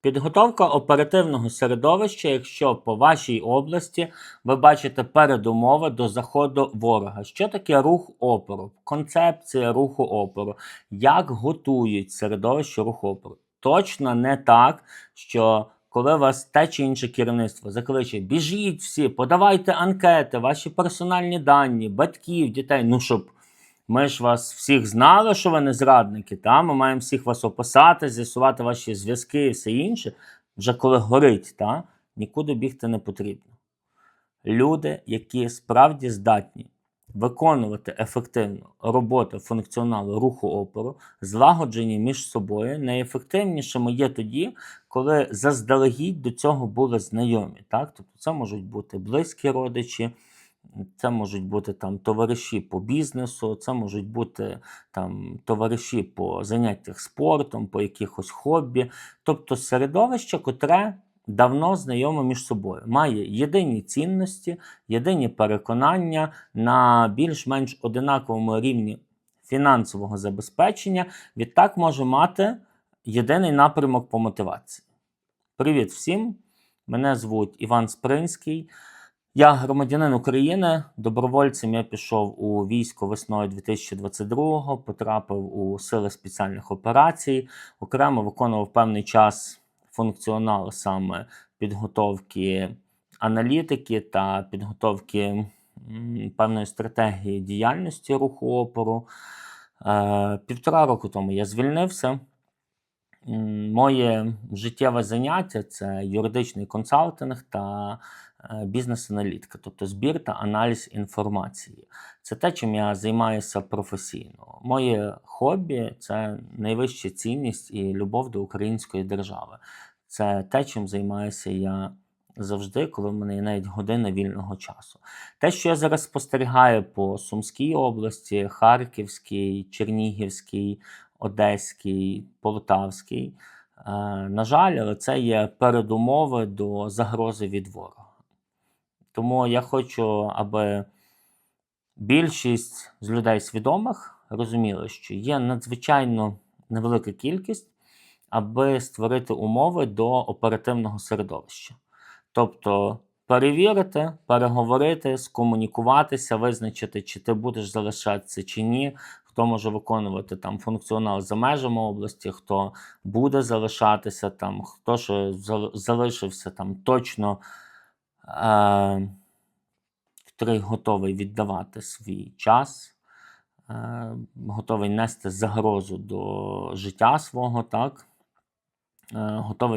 Підготовка оперативного середовища, якщо по вашій області ви бачите передумови до заходу ворога. Що таке рух опору? Концепція руху опору. Як готують середовище руху опору? Точно не так, що коли вас те чи інше керівництво закличе, біжіть всі, подавайте анкети, ваші персональні дані, батьків, дітей. Ну щоб ми ж вас всіх знали, що ви не зрадники. Та? Ми маємо всіх вас описати, з'ясувати ваші зв'язки і все інше. Вже коли горить, та? нікуди бігти не потрібно. Люди, які справді здатні виконувати ефективно роботу функціоналу руху опору, злагоджені між собою, найефективнішими є тоді, коли заздалегідь до цього були знайомі. Так? Тобто це можуть бути близькі родичі, це можуть бути там товариші по бізнесу, це можуть бути там товариші по заняттях спортом, по якихось хобі. Тобто середовище, котре давно знайоме між собою, має єдині цінності, єдині переконання на більш-менш одинаковому рівні фінансового забезпечення, відтак може мати єдиний напрямок по мотивації. Привіт всім! Мене звуть Іван Спринський. Я громадянин України. Добровольцем я пішов у військо весною 2022-го, потрапив у сили спеціальних операцій, окремо виконував певний час функціонал саме підготовки аналітики та підготовки певної стратегії діяльності руху опору. Е, Півтора року тому я звільнився. Моє життєве заняття це юридичний консалтинг та е, бізнес-аналітика, тобто збір та аналіз інформації. Це те, чим я займаюся професійно. Моє хобі це найвища цінність і любов до української держави. Це те, чим займаюся я завжди, коли в мене є навіть година вільного часу. Те, що я зараз спостерігаю по Сумській області, Харківській, Чернігівській, Одеській, Полтавській, е, на жаль, але це є передумови до загрози від ворога. Тому я хочу, аби більшість з людей свідомих розуміли, що є надзвичайно невелика кількість, аби створити умови до оперативного середовища. Тобто перевірити, переговорити, скомунікуватися, визначити, чи ти будеш залишатися чи ні, хто може виконувати там функціонал за межами області, хто буде залишатися там, хто що залишився там точно, е- котрий готовий віддавати свій час, е- готовий нести загрозу до життя свого, так, е- готовий.